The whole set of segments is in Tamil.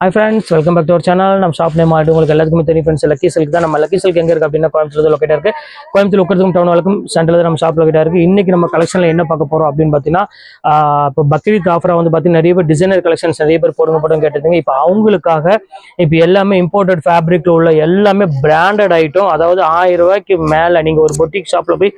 Hi friends welcome back to our channel நம்ம ஷாப் நேம் ஆகிட்டு உங்களுக்கு எல்லாத்துக்குமே தெரியும் ஃப்ரெண்ட்ஸ் லக்கி சில்க் தான். நம்ம லக்கி சில்க் எங்கே இருக்கு அப்படின்னா கோயம்புத்தூர் லொக்கேட்டாக இருக்குது கோயம்புத்தூர் உட்கறதுக்கும் டவுன் வழக்கம் சென்டரில் நம்ம ஷாப் லொக்கேட்டாக இருக்குது இன்னைக்கு நம்ம கலெக்ஷனில் என்ன பார்க்க போகிறோம் அப்படின்னு பார்த்தீங்கன்னா இப்போ பக்ரீத் ஆஃபராக வந்து பார்த்தீங்கன்னா நிறைய பேர் டிசைனர் கலெக்ஷன்ஸ் நிறைய பேர் போடுங்க போடுங்க கேட்டிருந்தீங்க. இப்போ அவங்களுக்காக இப்போ எல்லாமே இம்போர்ட்டட் ஃபேப்ரிக்ல உள்ள எல்லாமே பிராண்டட் ஐட்டம் அதாவது ஆயிரம் ரூபாய்க்கு மேலே நீங்கள் ஒரு பொட்டிக் ஷாப்பில் போய்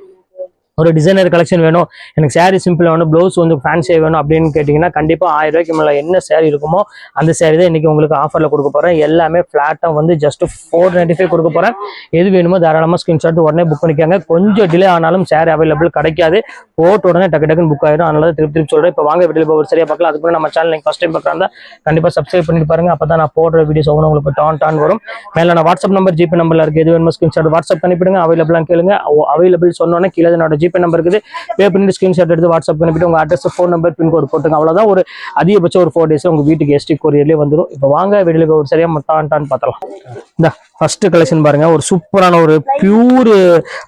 ஒரு டிசைனர் கலெக்ஷன் வேணும். எனக்கு சாரீ சிம்பிள் வேணும் ப்ளவுஸ் வந்து ஃபேன்சியாக வேணும் அப்படின்னு கேட்டிங்கன்னா கண்டிப்பாக ஆயிரம் ரூபாய்க்கு மேலே என்ன சாரீ இருக்குமோ அந்த saree தான் இன்றைக்கி உங்களுக்கு ஆஃபரில் கொடுக்க போகிறேன் எல்லாமே ஃப்ளாட்டாக வந்து ஜஸ்ட் ஃபோர் நைன்ட்டி ஃபைவ் கொடுக்க போகிறேன் எது வேணுமோ தாராளமாக ஸ்க்ரீன்ஷாட் உடனே புக் பண்ணிக்காங்க. கொஞ்சம் டிலே ஆனாலும் saree அவைலபிள் கிடைக்காது. போட்டு உடனே டக்கு டக்குன்னு புக் ஆயிடும் அதனால திருப்பி திருப்பி சொல்கிறேன் இப்போ வாங்க வீட்டில் ஒரு சரியாக பார்க்கலாம். அதுக்கு நம்ம சேனல் நீங்கள் ஃபஸ்ட் டைம் பார்க்குறாங்க கண்டிப்பாக சப்ஸ்கிரைப் பண்ணிட்டு பாருங்க. அப்போ தான் நான் போடுற வீடியோஸ் ஒவ்வொன்று உங்களுக்கு டான் டான் வரும். மேலே நான் வாட்ஸ்அப் நம்பர் ஜிபே நம்பரில் இருக்குது எது வேணுமோ ஸ்க்ரீன்ஷாட் வாட்ஸ்அப் பண்ணிவிடுங்க அவைலபிளாக கேளுங்க. அவைலபிள் சொன்னோன்னே கீழே என்னோட ஜிபே நம்பர் இருக்குது. பே பண்ணி ஸ்கிரீன்ஷாட் எடுத்து வாட்ஸ்அப் பண்ணிவிட்டு உங்கள் அட்ரஸ் ஃபோன் நம்பர் பின்கோடு போட்டுங்க அவ்வளோதான் ஒரு அதிகபட்சம் ஒரு ஃபோர் டேஸ் உங்கள் வீட்டுக்கு எஸ்டி கொரியர்லேயே வந்துடும் இப்போ வாங்க வெளியில் ஒரு சரியாக மட்டான்ட்டான்னு பார்த்தலாம் இந்த. ஃபர்ஸ்ட் கலெக்ஷன் பாருங்க. ஒரு சூப்பரான ஒரு பியூர்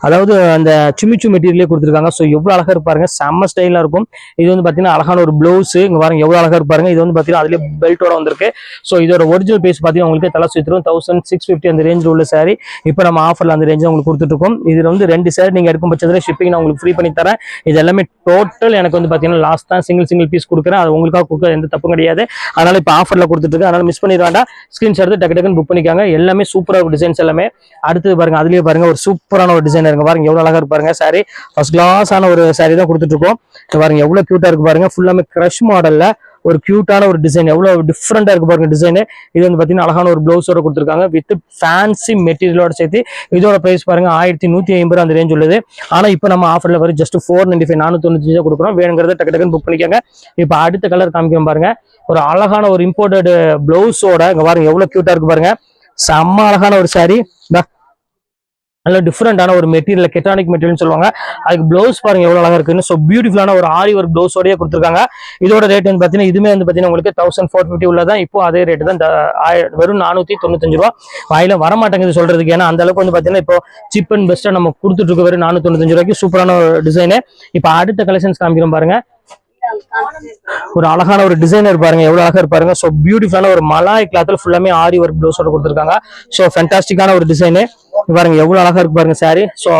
அதாவது அந்த சுமிச்சு மெட்டீரியலே கொடுத்துருக்காங்க. ஸோ எவ்வளோ அழகா இருப்பாருங்க செம்ம ஸ்டைலாக இருக்கும். இது வந்து பார்த்தீங்கன்னா அழகான ஒரு ப்ளவுஸ் இங்கே பாருங்க எவ்வளோ அழகா இருப்பாருங்க இது வந்து பார்த்தீங்கன்னா அதுலேயே பெல்ட்டோட வந்திருக்கு. ஸோ இதோட ஒரிஜினல் பேஸ் பார்த்தீங்கன்னா உங்களுக்கு தலை சுத்திரும் தௌசண்ட் சிக்ஸ் ஃபிஃப்டி அந்த ரேஞ்சில் உள்ள சாரி இப்போ நம்ம ஆஃபரில் அந்த ரேஞ்சில் உங்களுக்கு கொடுத்துட்ருக்கோம் இதில் வந்து ரெண்டு சாரி நீங்கள் எடுக்கும் பட்சத்தில் ஷிப்பிங் நான் உங்களுக்கு ஃப்ரீ பண்ணி தரேன். இது எல்லாமே டோட்டல் எனக்கு வந்து பார்த்தீங்கன்னா லாஸ்ட் தான் சிங்கிள் சிங்கிள் பீஸ் கொடுக்குறேன். அது உங்களுக்காக கொடுக்க எந்த தப்பும் கிடையாது. அதனால் இப்போ ஆஃபரில் கொடுத்துட்டு அதனால் மிஸ் பண்ணிட வேண்டாம். ஸ்க்ரீன்ஷாட் டக்கு டக்குன்னு புக் பண்ணிக்காங்க. எல்லாமே சூப்பராக டிசைன்ஸ் எல்லாமே. அடுத்தது பாருங்க அதுலயே பாருங்க ஒரு சூப்பரான ஒரு டிசைன் இருக்கு. பாருங்க எவ்வளவு அழகா இருக்கு பாருங்க சாரி ஃபர்ஸ்ட் கிளாஸான ஒரு சாரி தான் கொடுத்துட்டு இருக்கோம் பாருங்க எவ்வளவு கியூட்டா இருக்கு பாருங்க. ஃபுல்லாமே கிரஷ் மாடல்ல ஒரு கியூட்டான ஒரு டிசைன் எவ்வளவு டிஃப்ரெண்டா இருக்கு பாருங்க டிசைனு இது வந்து பாத்தீங்கன்னா அழகான ஒரு பிளவுஸோட கொடுத்துருக்காங்க. வித் ஃபேன்சி மெட்டீரியலோட சேர்த்து இதோட பிரைஸ் பாருங்க ஆயிரத்தி நூத்தி ஐம்பது அந்த ரேஞ்ச் உள்ளது. ஆனா இப்போ நம்ம ஆஃபர்ல வரும் ஜஸ்ட் ஃபோர் நைன்டி ஃபைவ் நானூத்தி தொண்ணூத்தி கொடுக்குறோம். வேணுங்கிறத டக்கு டக்குன்னு புக் பண்ணிக்கோங்க. இப்போ அடுத்த கலர் காமிக்கிறோம் பாருங்க. ஒரு அழகான ஒரு இம்போர்ட்டட் பிளவுஸோட இங்க பாருங்க எவ்வளவு கியூட்டா இருக்கு பாருங்க. செம்ம அழகான ஒரு saree. நல்ல டிஃப்ரெண்டான ஒரு மெட்டீரியல் கெட்டானிக் மெட்டீரியல் சொல்லுவாங்க. அதுக்கு ப்ளவுஸ் பாருங்க எவ்வளவு அழகா இருக்குன்னு. ஸோ பியூட்டிஃபுல்லான ஒரு ஆரி ஒரு ப்ளவுஸோடய கொடுத்துருக்காங்க. இதோட ரேட் வந்து பார்த்தீங்கன்னா இதுமே வந்து பார்த்தீங்கன்னா உங்களுக்கு தௌசண்ட் ஃபோர் ஃபிஃப்டி உள்ளதான். இப்போ அதே ரேட் தான் வெறும் நானூற்றி தொண்ணூத்தஞ்சு ரூபா. வாயில வர மாட்டேங்குது சொல்றதுக்கு. ஏன்னா அந்த அளவுக்கு வந்து பார்த்தீங்கன்னா இப்போ சீப் அண்ட் பெஸ்ட்டாக நம்ம கொடுத்துட்டு இருக்க வெறும் நானூற்றி தொண்ணூத்தஞ்சு ரூபாய்க்கு. சூப்பரான ஒரு டிசைனு இப்போ அடுத்த கலெக்ஷன்ஸ் காமிக்கிறோம் பாருங்க. ஒரு அழகான ஒரு டிசைனர் பாருங்க எவ்வளவு அழகா இருப்பாருங்க. ஸோ பியூட்டிஃபுல்லான ஒரு மலாய் கிளாத்ல ஃபுல்லாமே ஆரி ஒர்க் ப்ளவுஸோட கொடுத்துருக்காங்க. ஸோ ஃபென்டாஸ்டிக்கான ஒரு டிசைனு பாருங்க எவ்வளவு அழகா இருக்கு பாருங்க சாரி ஸோ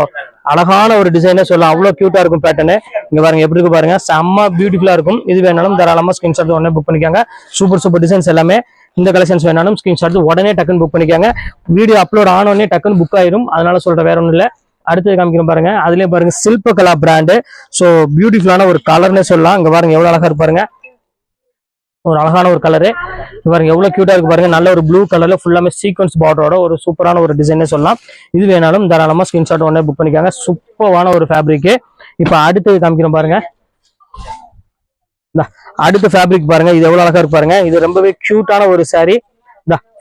அழகான ஒரு டிசைனே சொல்லலாம். அவ்வளவு கியூட்டா இருக்கும் பேட்டர்னு இங்க பாருங்க எப்படி இருக்கு பாருங்க. செம்ம பியூட்டிஃபுல்லா இருக்கும். இது வேணாலும் தாராளமா ஸ்கிரீன்ஷாட் உடனே புக் பண்ணிக்காங்க. சூப்பர் சூப்பர் டிசைன்ஸ் எல்லாமே இந்த கலெக்ஷன்ஸ் வேணாலும் ஸ்கிரீன்ஷாட் உடனே டக்குன்னு புக் பண்ணிக்காங்க. வீடியோ அப்லோட் ஆன உடனே டக்குன்னு புக் ஆயிரும். அதனால சொல்ற வேற ஒன்றும் இல்லை. அடுத்தது காமிக்கிறோம் பாருங்க. அதுலயே பாருங்க சில்பகலா பிராண்டு ஸோ பியூட்டிஃபுல்லான ஒரு கலர்னு சொல்லலாம். இங்க பாருங்க எவ்வளவு அழகா இருப்பாருங்க ஒரு அழகான ஒரு கலரு பாருங்க எவ்வளவு கியூட்டா இருக்கு பாருங்க. நல்ல ஒரு ப்ளூ கலர்ல ஃபுல்லாமே சீக்வன்ஸ் பார்டரோட ஒரு சூப்பரான ஒரு டிசைனே சொல்லலாம். இது வேணாலும் தாராளமா ஸ்கிரீன்ஷாட் உடனே புக் பண்ணிக்காங்க. சூப்பரான ஒரு ஃபேப்ரிக் இப்போ அடுத்தது காமிக்கிறோம் பாருங்க. அடுத்த ஃபேப்ரிக் பாருங்க. இது எவ்வளவு அழகா இருப்பாருங்க இது ரொம்பவே கியூட்டான ஒரு சாரீ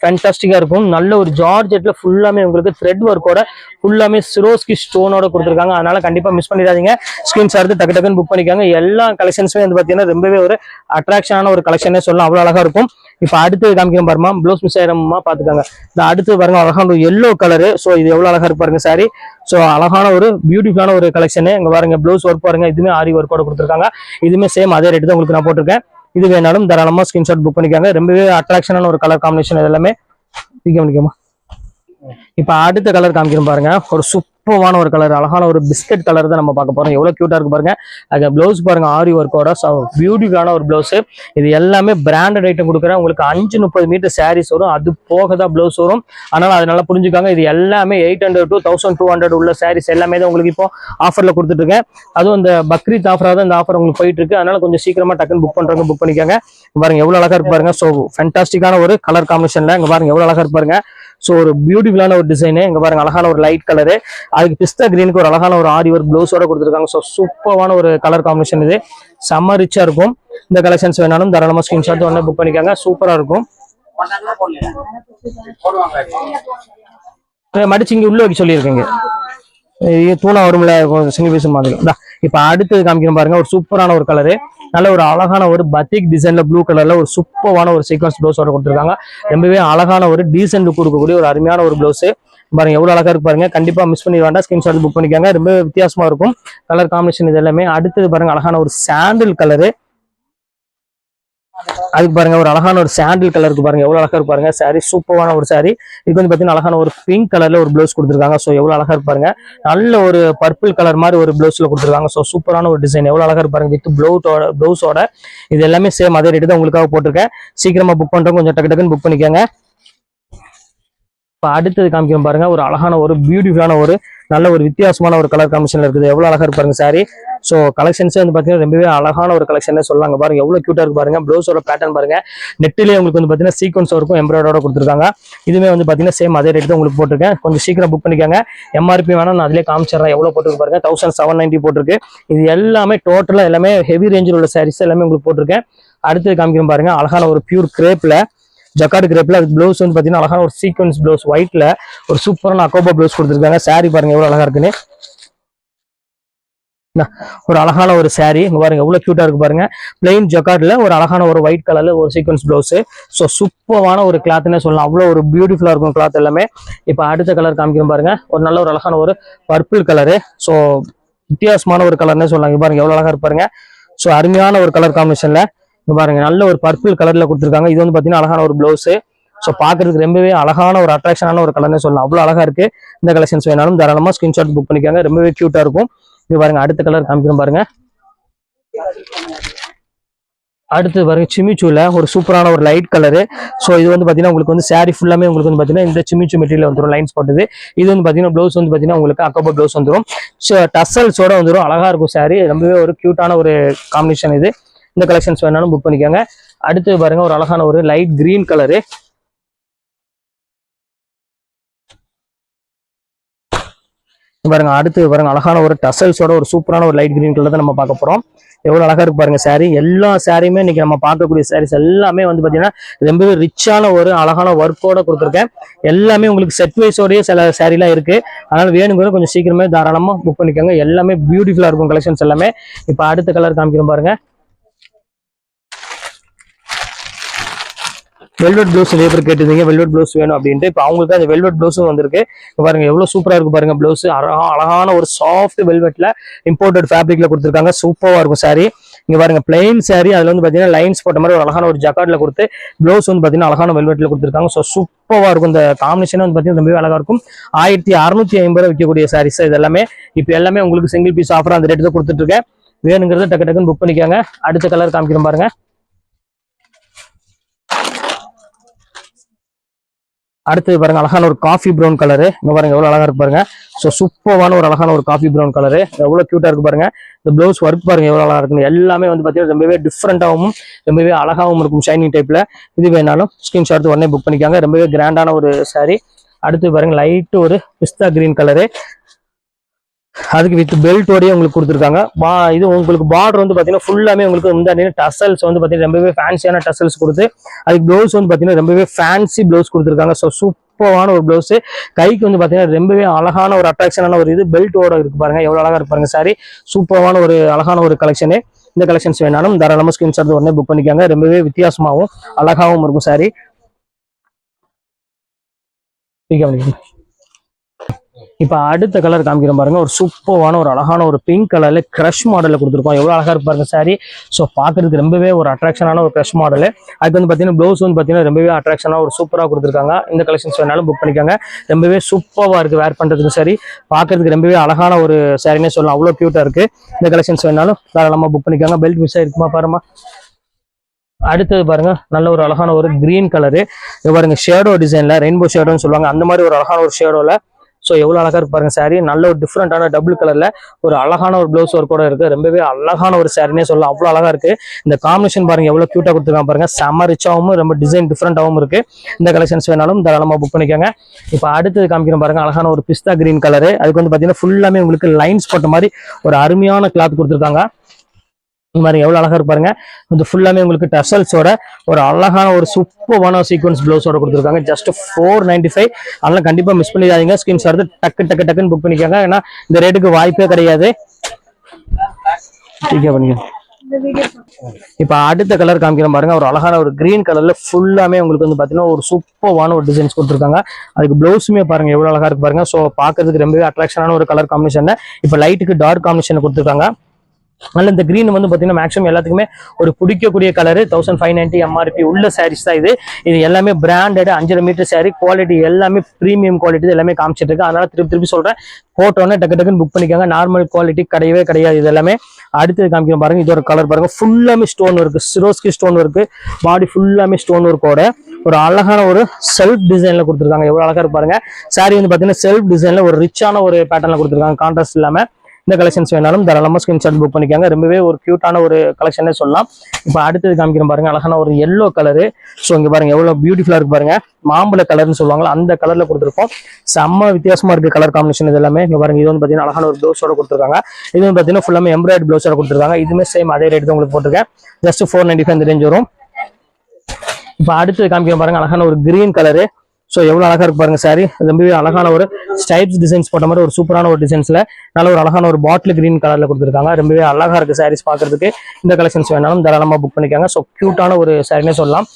ஃபேன்டாஸ்டிக்கா இருக்கும். நல்ல ஒரு ஜார்ஜெட்ல ஃபுல்லாமே உங்களுக்கு த்ரெட் ஒர்க்கோட ஃபுல்லாமே சிரோஸ்கி ஸ்டோனோட கொடுத்துருக்காங்க. அதனால கண்டிப்பா மிஸ் பண்ணிடாதீங்க. ஸ்கிரீன் சார்ந்து டக்கு டக்குன்னு புக் பண்ணிக்காங்க. எல்லா கலெக்ஷன்ஸுமே வந்து பாத்தீங்கன்னா ரொம்பவே ஒரு அட்ராக்ஷனான ஒரு கலெக்ஷனே சொல்லலாம். அவ்வளவு அழகா இருக்கும். இப்போ அடுத்து காமிக்க பாருமா ப்ளவுஸ் மிஸ் ஆயிரமா பாத்துக்காங்க. இந்த அடுத்து பாருங்க அழகான ஒரு எல்லோ கலரு ஸோ இது எவ்வளவு அழகா இருப்பாருங்க சாரி ஸோ அழகான ஒரு பியூட்டிஃபுல்லான ஒரு கலெக்ஷனு இங்க பாருங்க ப்ளவுஸ் ஒர்க் பாருங்க. இதுவுமே ஆரி ஒர்க்கோட கொடுத்துருக்காங்க. இதுவுமே சேம் அதே ரேட்டு தான் உங்களுக்கு நான் போட்டிருக்கேன். இது வேணாலும் தாராளமா ஸ்கிரீன்ஷாட் புக் பண்ணிக்காங்க. ரொம்பவே அட்ராக்ஷனான ஒரு கலர் காம்பினேஷன் எல்லாமே இது கவனிக்கமா இப்போ அடுத்த கலர் காமிக்கிறோம் பாருங்க. ஒரு சூப்பரான ஒரு கலர் அழகான ஒரு பிஸ்கட் கலர் தான் நம்ம பார்க்க போறோம். எவ்வளவு கியூட்டா இருக்கு பாருங்க. அது பிளவுஸ் பாருங்க ஆரி ஒர்க்கோட பியூட்டிஃபுல்லான ஒரு பிளவுஸ் இது எல்லாமே பிராண்டட் ஐட்டம் கொடுக்குறேன். உங்களுக்கு அஞ்சு முப்பது மீட்டர் சாரீஸ் வரும். அது போக தான் பிளவுஸ் வரும் அதனால அதனால புரிஞ்சுக்காங்க. இது எல்லாமே eight hundred to thousand two hundred உள்ள சாரீஸ் எல்லாமே தான் உங்களுக்கு இப்போ ஆஃபர்ல கொடுத்துட்டு இருக்கேன். அதுவும் இந்த பக்ரீத் ஆஃபராக தான் இந்த ஆஃபர் உங்களுக்கு போயிட்டு இருக்கு. அதனால கொஞ்சம் சீக்கிரமா டக்குன்னு புக் பண்றவங்க புக் பண்ணிக்கோங்க. பாருங்க எவ்வளவு அழகா இருக்கு பாருங்க. ஸோ ஃபென்டாஸ்டிக்கான ஒரு கலர் காம்பினேஷன்ல இங்க பாருங்க எவ்வளவு அழகா இருக்கு பாருங்க. ஸோ ஒரு பியூட்டிஃபுல்லான ஒரு டிசைனு இங்கே பாருங்க அழகான ஒரு லைட் கலரு அதுக்கு பிஸ்தா கிரீனுக்கு ஒரு அழகான ஒரு ஆரி ஒர்க் ப்ளவுஸோட கொடுத்துருக்காங்க. ஸோ சூப்பரான ஒரு கலர் காம்பினேஷன் இது. செம்ம ரிச்சாக இருக்கும். இந்த கலெக்ஷன்ஸ் வேணாலும் தாராளமாக ஸ்கிரீன்ஷாட் உடனே புக் பண்ணிக்காங்க. சூப்பராக இருக்கும். மடிச்சு இங்க உள்ள வைக்க சொல்லியிருக்கீங்க. இது தூணா வரும்ல சிங்கிள் பீஸ் மாதிரி. இப்போ இப்ப அடுத்தது காமிக்கிறோம் பாருங்க. ஒரு சூப்பரான ஒரு கலரு நல்ல ஒரு அழகான ஒரு பத்திக் டிசைன்ல ப்ளூ கலர்ல ஒரு சூப்பரான ஒரு சீக்வன்ஸ் ப்ளவுஸோட கொடுத்துருக்காங்க. ரொம்பவே அழகான ஒரு டீசென்ட் கொடுக்கக்கூடிய ஒரு அருமையான ஒரு ப்ளவுஸ் பாருங்க எவ்வளவு அழகா இருக்கு பாருங்க. கண்டிப்பா மிஸ் பண்ணி வேண்டாம். ஸ்கிரீன்ஷாட் புக் பண்ணிக்காங்க. ரொம்ப வித்தியாசமா இருக்கும். கலர் காம்பினேஷன் இது எல்லாமே. அடுத்தது பாருங்க அழகான ஒரு சாண்டில் கலரு அதுக்கு பாருங்க ஒரு அழகான ஒரு சாண்டில் கலருக்கு பாருங்க. எவ்வளவு அழகா இருப்பாருங்க பாருங்க. சாரி சூப்பரான ஒரு சாரி இதுக்கு வந்து பாத்தீங்கன்னா அழகான ஒரு பிங்க் கலர்ல ஒரு ப்ளவுஸ் கொடுத்துருக்காங்க. ஸோ எவ்வளவு அழகா இருப்பாருங்க பாருங்க. நல்ல ஒரு பர்பிள் கலர் மாதிரி ஒரு ப்ளவுஸ்ல கொடுத்துருக்காங்க. ஸோ சூப்பரான ஒரு டிசைன் எவ்வளவு அழகா இருப்பாருங்க பாருங்க. வித் ப்ளவுஸோட ப்ளவுஸோட இது எல்லாமே சேம் அதே ரேட்டு தான் உங்களுக்காக போட்டிருக்கேன். சீக்கிரமா புக் பண்றோம் கொஞ்சம் டக்கு டக்குன்னு புக் பண்ணிக்கோங்க. இப்போ அடுத்தது காமிக்கிறோம் பாருங்க. ஒரு அழகான ஒரு பியூட்டிஃபுல்லான ஒரு நல்ல ஒரு வித்தியாசமான ஒரு கலர் காம்பினேஷன்ல இருக்குது. எவ்வளவு அழகா இருப்பாருங்க பாருங்க சாரி ஸோ கலெக்ஷன்ஸே வந்து பாத்தீங்கன்னா ரொம்பவே அழகான ஒரு கலெக்ஷன் சொல்லாங்க. பாருங்க எவ்வளவு கியூட்டா இருக்கு பாருங்க. ப்ளவுஸோட பேட்டர்ன் பாருங்க. நெட்டிலே உங்களுக்கு வந்து பாத்தீங்கன்னா சீக்வன்ஸ் இருக்கும் எம்ப்ராய்டரோட கொடுத்துருக்காங்க. இதுவுமே வந்து பாத்தீங்கன்னா சேம் அதே ரேட் தான் உங்களுக்கு போட்டிருக்கேன். கொஞ்சம் சீக்கிரம் புக் பண்ணிக்கோங்க. எம்ஆர்பி வேணா நான் அதிலே காமிச்சிடறேன். எவ்வளவு போட்டுருக்கு பாருங்க. தௌசண்ட் செவன் நைன்டி போட்டிருக்கு. இது எல்லாமே டோட்டலா எல்லாமே ஹெவி ரேஞ்சில் உள்ள சாரீஸ் எல்லாமே உங்களுக்கு போட்டிருக்கேன். அடுத்தது காமிக்கிறோம் பாருங்க. அழகான ஒரு பியூர் கிரேப்ல ஜக்கார்டு கிரேப்ல அது ப்ளவுஸ் வந்து பாத்தீங்கன்னா அழகான ஒரு சீக்வன்ஸ் ப்ளவுஸ் ஒயிட்ல ஒரு சூப்பரான அக்கோபா ப்ளவுஸ் கொடுத்துருக்காங்க. சாரி பாருங்க எவ்வளவு அழகா இருக்குன்னு. என்ன, ஒரு அழகான ஒரு சாரி இங்க பாருங்க எவ்வளவு கியூட்டா இருக்கு பாருங்க. பிளெயின் ஜக்கார்ட்ல ஒரு அழகான ஒரு ஒயிட் கலர்ல ஒரு சீக்வன்ஸ் பிளவுஸ் ஸோ சூப்பரான ஒரு கிளாத்னே சொல்லலாம். அவ்வளவு ஒரு பியூட்டிஃபுல்லா இருக்கும் கிளாத் எல்லாமே. இப்போ அடுத்த கலர் காமிக்கிறோம் பாருங்க. ஒரு நல்ல ஒரு அழகான ஒரு பர்பிள் கலரு ஸோ வித்தியாசமான ஒரு கலர்னே சொல்லலாம். பாருங்க எவ்வளவு அழகா இருப்பாருங்க ஸோ அருமையான ஒரு கலர் காம்பினேஷன்ல இங்க பாருங்க நல்ல ஒரு பர்பிள் கலர்ல கொடுத்துருக்காங்க. இது வந்து பாத்தீங்கன்னா அழகான ஒரு பிளவுஸ் ஸோ பாக்குறதுக்கு ரொம்பவே அழகான ஒரு அட்ராக்ஷனான ஒரு கலர்னு சொல்லலாம். அவ்வளவு அழகா இருக்கு. இந்த கலெக்ஷன்ஸ் வேணாலும் தாராளமா ஸ்கிரீன்ஷாட் புக் பண்ணிக்காங்க. ரொம்பவே கியூட்டா இருக்கும். இது பாருங்க அடுத்த கலர் காமிக்கிறோம் பாருங்க. அடுத்து பாருங்க சிமிச்சூல ஒரு சூப்பரான ஒரு லைட் கலரு ஸோ இது வந்து பாத்தீங்கன்னா உங்களுக்கு வந்து சாரி ஃபுல்லாமே உங்களுக்கு வந்து பாத்தீங்கன்னா இந்த சிமிச்சு மெட்டீரியல் வந்துடும் லைன்ஸ் போட்டது. இது வந்து பாத்தீங்கன்னா ப்ளவுஸ் வந்து பாத்தீங்கன்னா உங்களுக்கு அக்கோபா ப்ளவுஸ் வந்துடும் ஸோ டசல்ஸோட வந்துடும் அழகா இருக்கும் சாரி ரொம்பவே ஒரு கியூட்டான ஒரு காம்பினேஷன் இது. இந்த கலெக்ஷன்ஸ் வேணாலும் புக் பண்ணிக்கோங்க. அடுத்து பாருங்க ஒரு அழகான ஒரு லைட் கிரீன் கலரு பாருங்க அடுத்து பாருங்க அழகான ஒரு டசல்ஸோட ஒரு சூப்பரான ஒரு லைட் கிரீன் கலர் தான் நம்ம பார்க்க போறோம். எவ்வளவு அழகா இருக்கு பாருங்க சாரி எல்லா சாரியுமே இன்னைக்கு நம்ம பார்க்கக்கூடிய சாரீஸ் எல்லாமே வந்து பாத்தீங்கன்னா ரொம்பவே ரிச்சான ஒரு அழகான ஒர்க்கோட கொடுத்துருக்கேன். எல்லாமே உங்களுக்கு செட் வைஸோடய சில சாரிலாம் இருக்கு. அதனால வேணுங்கிறது கொஞ்சம் சீக்கிரமே தாராளமா புக் பண்ணிக்கோங்க. எல்லாமே பியூட்டிஃபுல்லா இருக்கும் கலெக்ஷன்ஸ் எல்லாமே. இப்போ அடுத்த கலர் காமிக்கிறோம் பாருங்க. வெல்வெட் ப்ளவுஸ் நிறைய பேர் கேட்டிருந்தீங்க வெல்வெட் ப்ளவுஸ் வேணும் அப்படின்ட்டு. இப்போ அவங்களுக்கு அந்த வெல்வெட் ப்ளவுஸும் வந்திருக்கு. இப்ப பாருங்க எவ்வளோ சூப்பராக இருக்கும் பாருங்க ப்ளவுஸ் அழகான ஒரு சாஃப்ட் வெல்வெட்ல இம்போர்ட்டட் ஃபேப்ரிக்ல கொடுத்துருக்காங்க. சூப்பராக இருக்கும் சாரி இங்கே பாருங்க பிளைன் சாரி அதில் வந்து பார்த்தீங்கன்னா லைன்ஸ் போட்ட மாதிரி ஒரு அழகான ஒரு ஜக்கார்டில் கொடுத்து ப்ளவுஸ் வந்து பார்த்தீங்கன்னா அழகான வெல்வெட்டில் கொடுத்துருக்காங்க. ஸோ சூப்பராக இருக்கும். இந்த காம்பினேஷன் வந்து பார்த்தீங்கன்னா ரொம்பவே அழகாக இருக்கும். ஆயிரத்தி அறுநூத்தி ஐம்பது ரூபா விற்கக்கூடிய சாரீஸ் இது எல்லாமே இப்போ எல்லாமே உங்களுக்கு சிங்கிள் பீஸ் ஆஃபர் அந்த ரேட்டு தான் கொடுத்துட்டு இருக்கேன். வேணுங்கிறத டக்கு டக்குன்னு புக் பண்ணிக்கோங்க. அடுத்த கலர் காமிக்கிறோம் பாருங்க. அடுத்து பாருங்க அழகான ஒரு காஃபி ப்ரௌன் கலரு இங்க பாருங்க எவ்வளவு அழகா இருக்கு பாருங்க. ஸோ சூப்பரான ஒரு அழகான ஒரு காஃபி ப்ரௌன் கலரு எவ்வளவு கியூட்டா இருக்கு பாருங்க. இந்த ப்ளவுஸ் ஒர்க் பாருங்க எவ்வளவு அழகா இருக்குன்னு. எல்லாமே வந்து பாத்தீங்கன்னா ரொம்பவே டிஃப்ரெண்டாகவும் ரொம்பவே அழகாகவும் இருக்கும் ஷைனிங் டைப்ல இது வேணாலும் ஸ்கிரீன்ஷாட் உடனே புக் பண்ணிக்காங்க. ரொம்பவே கிராண்டான ஒரு saree. அடுத்து பாருங்க லைட் ஒரு பிஸ்தா கிரீன் கலரு அதுக்கு வித் பெல்ட்டோடய உங்களுக்கு கொடுத்துருக்காங்க. பா இது உங்களுக்கு பார்டர் வந்து பார்த்தீங்கன்னா ஃபுல்லாமே உங்களுக்கு வந்து டசல்ஸ் வந்து பார்த்தீங்கன்னா ரொம்பவே ஃபேன்சியான டசல்ஸ் கொடுத்து அதுக்கு ப்ளவுஸ் வந்து பார்த்தீங்கன்னா ரொம்பவே ஃபேன்சி ப்ளவுஸ் கொடுத்துருக்காங்க. ஸோ சூப்பரான ஒரு ப்ளவுஸ் கைக்கு வந்து பார்த்தீங்கன்னா ரொம்பவே அழகான ஒரு அட்ராக்ஷனான ஒரு இது. பெல்ட்டோட இருக்கு பாருங்க. எவ்வளோ அழகாக இருப்பாருங்க சாரி சூப்பரான ஒரு அழகான ஒரு கலெக்ஷனு இந்த கலெக்ஷன்ஸ் வேணாலும் தாராளமாக ஸ்கிரீன்ஷாட் உடனே புக் பண்ணிக்காங்க. ரொம்பவே வித்தியாசமாகவும் அழகாகவும் இருக்கும் சாரி இப்போ அடுத்த கலர் காமிக்கிறோம் பாருங்க. ஒரு சூப்பரான ஒரு அழகான ஒரு பிங்க் கலர்ல கிரஷ் மாடல்ல கொடுத்துருக்கோம். எவ்வளவு அழகா இருப்பாருங்க சாரி ஸோ பார்க்கறதுக்கு ரொம்பவே ஒரு அட்ராக்ஷனான ஒரு கிரஷ் மாடல் அதுக்கு வந்து பார்த்தீங்கன்னா ப்ளவுஸ் வந்து பார்த்தீங்கன்னா ரொம்பவே அட்ராக்ஷனாக ஒரு சூப்பராக கொடுத்துருக்காங்க. இந்த கலெக்ஷன்ஸ் வேணாலும் புக் பண்ணிக்கோங்க. ரொம்பவே சூப்பராக இருக்கு வேர் பண்றதுக்கு சரி பார்க்கறதுக்கு ரொம்பவே அழகான ஒரு சாரினே சொல்லலாம். அவ்வளோ க்யூட்டா இருக்கு. இந்த கலெக்ஷன்ஸ் வேணாலும் தாராளமாக புக் பண்ணிக்கோங்க. பெல்ட் மிஸ் இருக்குமா பாருமா அடுத்தது பாருங்க. நல்ல ஒரு அழகான ஒரு கிரீன் கலரு பாருங்க ஷேடோ டிசைன்ல ரெயின்போ ஷேடோன்னு சொல்லுவாங்க. அந்த மாதிரி ஒரு அழகான ஒரு ஷேடோல ஸோ எவ்வளோ அழகாக இருப்பாருங்க பாருங்க நல்ல ஒரு டிஃப்ரெண்டான டபுள் கலரில் ஒரு அழகான ஒரு ப்ளவுஸ் ஒர்க்கோட இருக்குது ரொம்பவே அழகான ஒரு சாரினே சொல்லலாம். அவ்வளோ அழகாக இருக்குது இந்த காம்பினேஷன் பாருங்க எவ்வளோ க்யூட்டாக கொடுத்துருக்காங்க பாருங்க. செம்ம ரிச்சாகவும் ரொம்ப டிசைன் டிஃப்ரெண்ட்டாகவும் இருக்குது இந்த கலெக்ஷன்ஸ் வேணாலும் தாராளமாக புக் பண்ணிக்கோங்க. இப்போ அடுத்தது காமிக்கிறோம் பாருங்கள் அழகான ஒரு பிஸ்தா கிரீன் கலரு அதுக்கு வந்து பார்த்தீங்கன்னா ஃபுல்லாமே உங்களுக்கு லைன்ஸ் போட்ட மாதிரி ஒரு அருமையான கிளாத் கொடுத்துருக்காங்க. பாருங்க எவ்வளோ எவ்வளவு அழகா பாருங்க. இது ஃபுல்லாமே உங்களுக்கு டசல்ஸோட ஒரு அழகான ஒரு சூப்பரான சீக்வன்ஸ் ப்ளவுஸோட கொடுத்துருக்காங்க. ஜஸ்ட் ஃபோர் நைன்டி ஃபைவ் அதெல்லாம் கண்டிப்பா மிஸ் பண்ணிடாதீங்க. ஸ்கிரீன்ஸ் எடுத்து டக்கு டக்கு டக்குன்னு புக் பண்ணிக்காங்க. ஏன்னா இந்த ரேட்டுக்கு வாய்ப்பே கிடையாது. டீக்கே பண்ணிக்கோங்க இப்ப அடுத்த கலர் காமிக்கிறோம் பாருங்க. ஒரு அழகான ஒரு கிரீன் கலர்ல ஃபுல்லாமே உங்களுக்கு வந்து பாத்தீங்கன்னா ஒரு சூப்பரான ஒரு டிசைன்ஸ் கொடுத்துருக்காங்க. அதுக்கு பிளவுஸுமே பாருங்க எவ்வளவு அழகா இருக்கு பாருங்க. ஸோ பாக்குறதுக்கு ரொம்பவே அட்ராக்ஷனான ஒரு கலர் காம்பினேஷன் இப்ப லைட்டுக்கு டார்க் காம்பினேஷன் கொடுத்துருக்காங்க. அதில் இந்த க்ரீன் வந்து பார்த்தீங்கன்னா மேக்ஸிமம் எல்லாத்துக்குமே ஒரு பிடிக்கக்கூடிய colour thousand five ninety MRP உள்ள சாரீஸ் தான் இது. இது எல்லாமே பிராண்டட் அஞ்சரை மீட்டர் saree குவாலிட்டி எல்லாமே ப்ரீமியம் குவாலிட்டி எல்லாமே காமிச்சிட்டு இருக்கு. அதனால திருப்பி திருப்பி சொல்கிறேன் போட்டோன்னே டக்கு டக்குன்னு புக் பண்ணிக்கோங்க. நார்மல் குவாலிட்டி கிடையவே கிடையாது இது எல்லாமே. அடுத்தது காமிக்கிறோம் பாருங்க இது ஒரு கலர் பாருங்க. ஃபுல்லாமே ஸ்டோன் இருக்கு. சிரோஸ்கி ஸ்டோன் ஒர்க் பாடி ஃபுல்லாமே ஸ்டோன் ஒர்க்கோட ஒரு அழகான ஒரு செல்ஃப் டிசைன்ல கொடுத்துருக்காங்க. எவ்வளவு அழகா இருப்பாருங்க சாரி வந்து பாத்தீங்கன்னா செல்ஃப் டிசைன்ல ஒரு ரிச்சான ஒரு பேட்டர்ல கொடுத்துருக்காங்க. கான்ட்ராஸ்ட் இல்லாம. இந்த கலெக்ஷன்ஸ் வேணாலும் தாராளமாக ஸ்கிரீன்ஷாட் புக் பண்ணிக்காங்க. ரொம்பவே ஒரு க்யூட்டான ஒரு கலெக்ஷனே சொல்லலாம். இப்போ அடுத்தது காமிக்கிறோம் பாருங்க அழகான ஒரு எல்லோ கலரு ஸோ இங்கே பாருங்க எவ்வளோ பியூட்டிஃபுல்லாக இருக்கு பாருங்க. மாம்பழ கலர்னு சொல்லுவாங்களா அந்த கலர்ல கொடுத்துருக்கோம். செம்ம வித்தியாசமா இருக்கு கலர் காம்பினேஷன் இது எல்லாமே. இங்க பாருங்க இது வந்து பார்த்தீங்கன்னா அழகான ஒரு ப்ளவுஸோட கொடுத்துருக்காங்க. இது வந்து பார்த்தீங்கன்னா ஃபுல்லாமே எம்ப்ராய்டு ப்ளவுஸோட கொடுத்துருக்காங்க. இதுவுமே சேம் அதே ரேட் தான் உங்களுக்கு போட்டிருக்கேன். ஜஸ்ட் ஃபோர் நைன்டி ஃபைவ் இந்த ரேஞ்ச் வரும். இப்போ அடுத்தது காமிக்கிறோம் பாருங்க அழகான ஒரு கிரீன் கலரு ஸோ எவ்வளோ அழகாக இருக்கு பாருங்க சாரி ரொம்பவே அழகான ஒரு ஸ்டைப்ஸ் டிசைன்ஸ் போட்ட மாதிரி ஒரு சூப்பரான ஒரு டிசைன்ஸில் நல்ல ஒரு அழகான ஒரு பாட்டில் கிரீன் கலரில் கொடுத்துருக்காங்க. ரொம்பவே அழகாக இருக்குது சாரீஸ் பார்க்குறதுக்கு. இந்த கலெக்ஷன்ஸ் வேணாலும் தாராளமாக புக் பண்ணிக்காங்க. ஸோ க்யூட்டான ஒரு சாரினே சொல்லலாம்.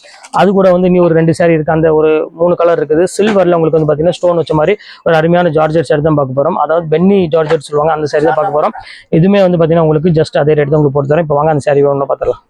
அது கூட வந்து இனி ஒரு ரெண்டு சாரி இருக்குது அந்த ஒரு மூணு கலர் இருக்குது. சில்வரில் உங்களுக்கு வந்து பார்த்தீங்கன்னா ஸ்டோன் வச்ச மாதிரி ஒரு அருமையான ஜார்ஜர் சாரி தான் பார்க்க போகிறோம் அதாவது பென்னி ஜார்ஜர் சொல்லுவாங்க அந்த சாரி தான் பார்க்க போகிறோம் இதுவுமே வந்து பார்த்தீங்கன்னா உங்களுக்கு ஜஸ்ட் அதே ரேட் தான் உங்களுக்கு போட்டு தரோம் இப்போ வாங்க அந்த சாரி ஒன்று பார்த்துலாம்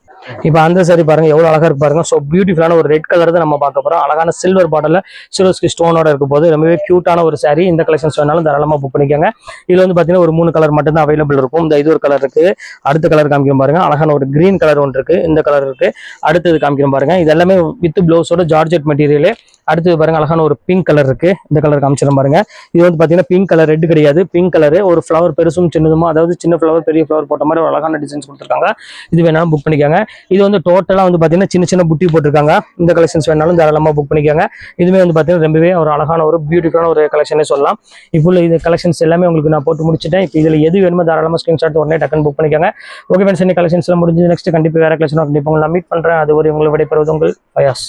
இப்போ அந்த சாரி பாருங்க எவ்வளவு அழகா இருக்கு பாருங்க. ஸோ பியூட்டிஃபுல்லான ஒரு ரெட் கலர் தான் நம்ம பார்க்க போறோம். அழகான சில்வர் பாட்டில் சில்வர்ஸ்கி ஸ்டோனோட இருக்க போது ரொம்பவே கியூட்டான ஒரு சாரி இந்த கலெக்ஷன்ஸ் வேணாலும் தாராளமா புக் பண்ணிக்கோங்க. இதுல வந்து பாத்தீங்கன்னா ஒரு மூணு கலர் மட்டும் தான் அவைலபிள் இருக்கும். இந்த இது ஒரு கலர் இருக்கு. அடுத்த கலர் காமிக்கிறோம் பாருங்க. அழகான ஒரு கிரீன் கலர் ஒன்று இருக்கு. இந்த கலர் இருக்கு. அடுத்தது காமிக்கிறோம் பாருங்க. இது எல்லாமே வித் பிளவுஸோட ஜார்ஜெட் மெட்டீரியல் அடுத்தது பாருங்க அழகான ஒரு பிங்க் கலர் இருக்கு. இந்த கலர் காமிச்சிடும் பாருங்க. இது வந்து பாத்தீங்கன்னா பிங்க் கலர் ரெட் கிடையாது. பிங்க் கலர் ஒரு ஃப்ளவர் பெருசும் சின்னதுமா அதாவது சின்ன ஃப்ளவர் பெரிய ஃப்ளவர் போட்ட மாதிரி ஒரு அழகான டிசைன்ஸ் கொடுத்துருக்காங்க. இது வேணாலும் புக் பண்ணிக்காங்க. இது வந்து டோட்டலா வந்து பாத்தீங்கன்னா சின்ன சின்ன புட்டி போட்டிருக்காங்க. இந்த கலெக்ஷன்ஸ் வேணாலும் தாராளமா புக் பண்ணிக்கோங்க. இதுவே வந்து பாத்தீங்கன்னா ரொம்பவே ஒரு அழகான ஒரு பியூட்டிஃபுல்லான ஒரு கலெக்ஷனே சொல்லலாம். இப்போ இது கலெக்ஷன்ஸ் எல்லாமே உங்களுக்கு நான் போட்டு முடிச்சிட்டேன். இப்போ இதுல எது வேணுமோ தாராளமா ஸ்கிரீன்ஷாட் உடனே டக்குன்னு புக் பண்ணிக்காங்க. ஓகே ஃப்ரெண்ட்ஸ் இந்த கலெக்ஷன்ஸ்லாம் முடிஞ்சு நெக்ஸ்ட் கண்டிப்பா வேற கலெக்ஷன் கண்டிப்பா உங்களை மீட் பண்றேன். அது ஒரு உங்களை விடைபெறுவது உங்கள் பயாஸ்